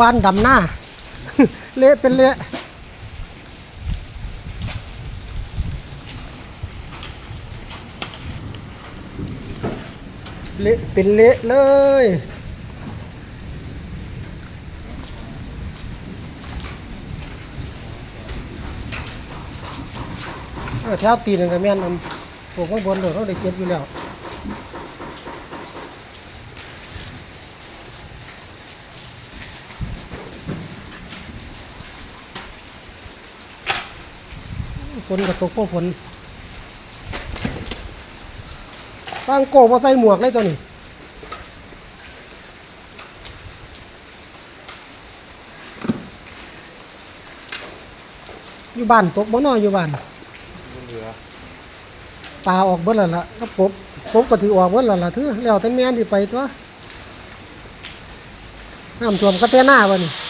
วานดำหน้า เละเป็นเละเละเป็นเละเลยเออแถวตีนนก็แม่นอันปลูกข้างบนเลยเขาได้เก็บอยู่แล้วฝ นกับตกพวกฝนตั้งโกมาใส่หมวกเลยตัวนี้อยู่บ้านตกบ่นออยู่บ้านเหลือปลาออกเบิดแล้วล่ะก็ปบปบก็ถือออกเบิดแล้วล่ะถือแล้วแต่แม่นที่ไปตัวน้ำท่วมก็แต่หน้าบ่นี่น้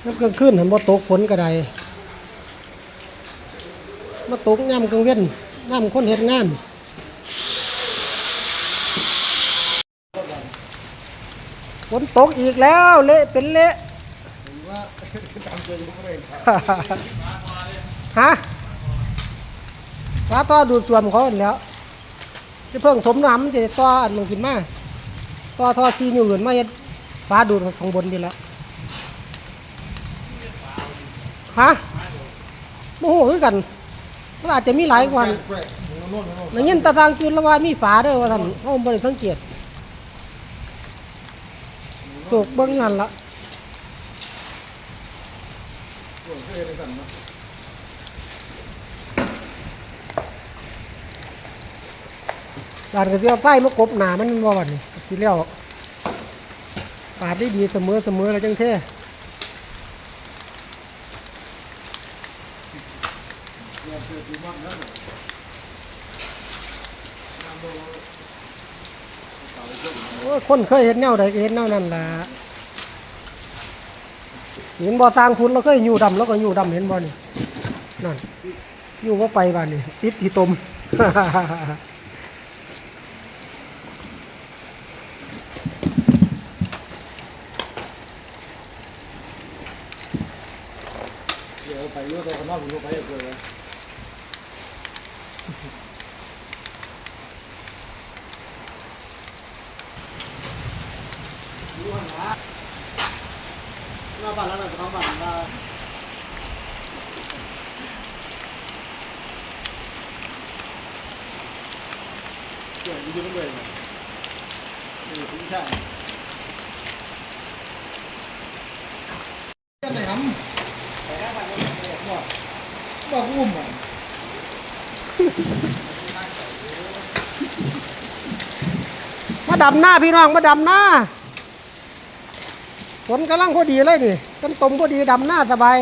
ำกลางคืนเห็นบ่ตกฝนก็ได้มาตกย่ำกลางเว้นย่ำคนเฮ็ดงานฝนตกอีกแล้วเละเป็นเละผมว่าตามตัวยังไม่ได้ครับฮะฟ้าต่อดูดส่วมเขาหั่นแหล้ว จะเพิ่งถมน้ำมันจะต่ออันลงขึ้นมาต่อท่อซีนิ้วอื่นมาเฮ็ดฟ้าดูดข้างบนดีแล้ว ฮะโมโหคือกันมันอาจจะมีหลายกว่านั้นแปลกๆโน่นโน่นในยินตาทางจุนละวามีฝาเด้อว่าท่านเขาบ่ได้สังเกตตกเบิ่งนั่นละโน่นก็เห็นในสั่นเนานก็สิเอาใต้มากบหนามันบ่ว่านี่สิแล้วปาดได้ดีเสมอเสมอแล้วจังเท่ เดี๋ยวเจอปีมันแล้วเนี่ยน้ำ โอ้ยคนเคยเห็นแนวใดก็เห็นแนวนั้นล่ะเห็นบ่อสร้างพุนเราเคยอยู่ดำแล้วก็อยู่ดำเห็นบ่อนี่นั่นอยู่บ่ไปบ้านนี่ติดที่ตม เดี๋ยวไปเยอะตัวข้างนอกผมก็ไปเยอะเลย หน้าบ้านแล้วนะท้องบ้านว่าเมาดำหน้าพี่น้องมาดำหน้าฝนกำลังพอดีเลยนี่กันตมพอดีดำหน้าสบาย